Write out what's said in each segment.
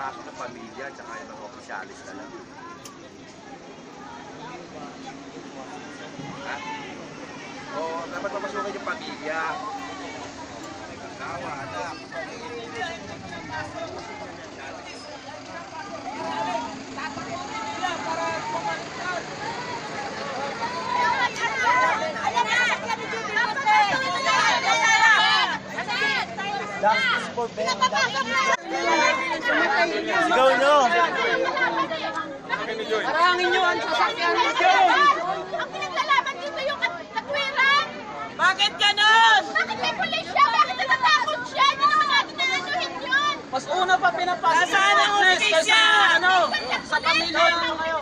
pasok ng pamilya at saka yung mga opisyalis na lang. Ha? Oo, dapat papasukin yung pamilya. Asawa, anak. Sigaw ang nyo! Ang pinaglalaban dito yung katwiran! Bakit ganon? Bakit may pulis siya? Bakit natatakot siya? Hindi naman natin nananuhin yun! Mas una pa pinapasok. Nasaan ang hostisya? Ano? Sa pamilya lang kayo.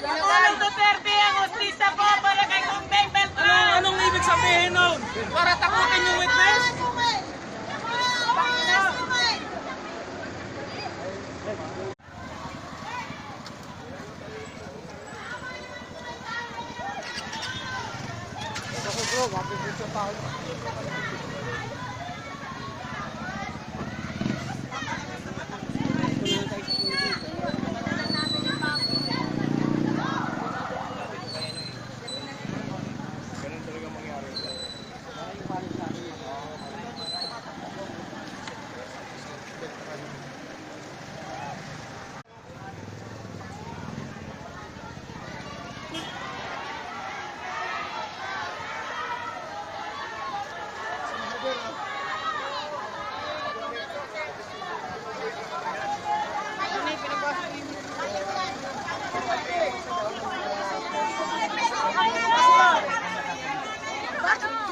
Pangulong Duterte ang hostisa po para kay Congbeng Beltran. Ano, anong ibig sabihin nun? Para takutin yung witness? 我把这些都包。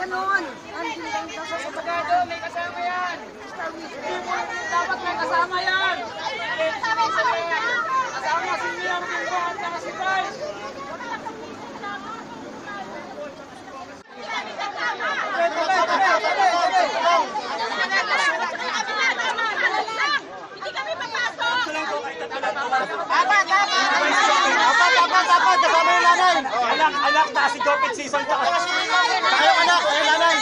Ganon? Abogado, may kasama yan. Dapat may kasama yan. Kasama si Liam Tingko at saka si Bryce. Hindi kami papasok! Apat, apat, apat! Kasama yung nanay! Anak, anak, na si Jopit Season ka. Tayo anak, ay nanay!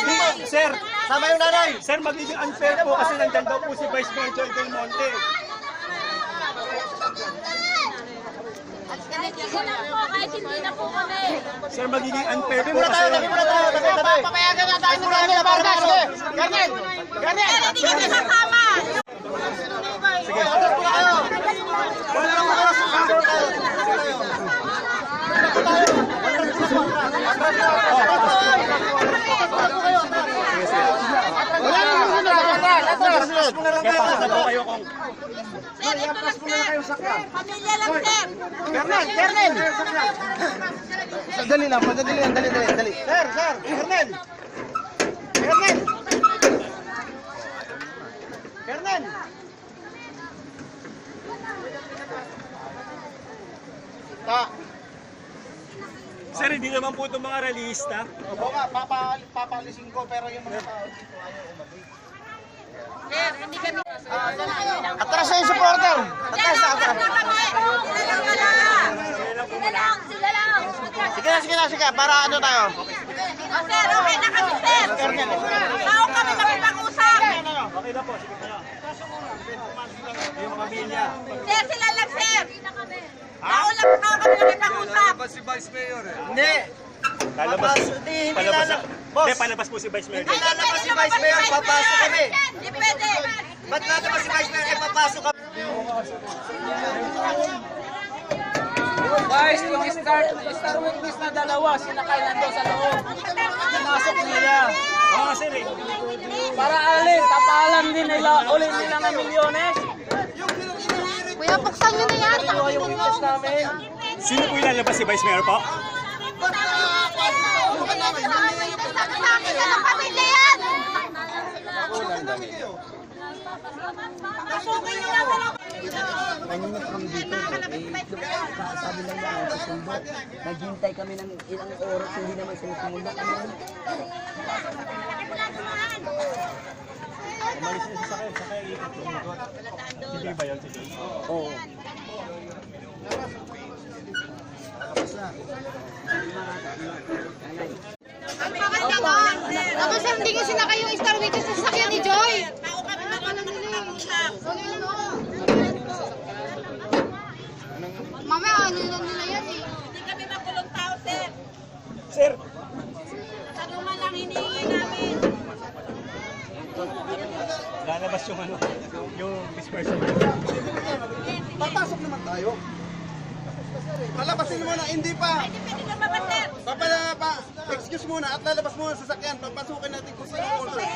Sir, sama yung nanay! Sir, magiging unfair po kasi nandyan daw po si Vice Mayor Joy Del Monte. Sige lang po, kahit hindi na po kami. Sir, magiging unfair po Muna tayo, kasi... tabi muna tayo, tabi, tabi. Papayagan na tayo Muna tayo, Barnas, sige. Ganyan, ganyan. Hindi kami kasama! Sige, atas muna kayo. Wala lang mga oras. Atas tayo. Wala lang muna na, atas, atas. Atas muna lang kayo. na po kayo kung... Sir, ito lang sir! Pamilya lang sir! Kernel, Kernel. Dali lang, madali lang, dali, dali, dali. Sir, sir, Kernel. Kernel. Kernel. Ta. Sir, hindi naman po itong mga realista. Oo nga, papa, papalisin ko pero yung mga tao dito ayaw umabi. Hindi. Atras na yung supporter. Atras na, atras. Lang! Sige na, sige na, sige. Para ano tayo? O sir, okay na kami sir! Tao kami makipag-usap! Okay na po, sige na. Yung pamilya. Sir, sila lang sir! Tao lang tao kami makipag-usap! si Vice Mayor eh. Hindi. Lalabas. Hindi Palabas lala- na. Boss. Hindi, palabas po si Vice Mayor. Ay, lalabas si Vice Mayor, papasok kami. Hindi pwede! Ba't lalabas si Vice Mayor? Papasok kami. Guys, yung star, star witness na dalawa, sinakay nandun sa loob. Pinasok nila. Oo, sir eh. Para alin, tapalan din nila, ulit nila ng milyones. Kuya, buksan nyo na yan! Ito yung witness namin. Sino po yung lalabas si Vice Mayor po? Sa akin na ng pamilya yan! Pasukin nyo lang na Kanina kami dito, eh, sabi lang na susundo. Naghintay kami ng ilang oras, hindi naman sinusundo kami. Umalis na sa sakay, sakay. Si Joy ba yun, si Joy? Oo. Tapos tapos hindi nyo sinakay yung Star Witches sa sasakyan ni Joy. Tao ano kami na wala nang nag-usap. Mama, ano nila nila yan eh. Hindi kami makulong tao, sir. Sir. Tanungan lang hinihingi namin. Lalabas yung ano, yung dispersion. Papasok naman tayo. Palabasin mo na, hindi pa. Ay, di pwede na ba, sir? Papala pa excuse muna at lalabas muna sa sasakyan. Papasukin natin kung sino ang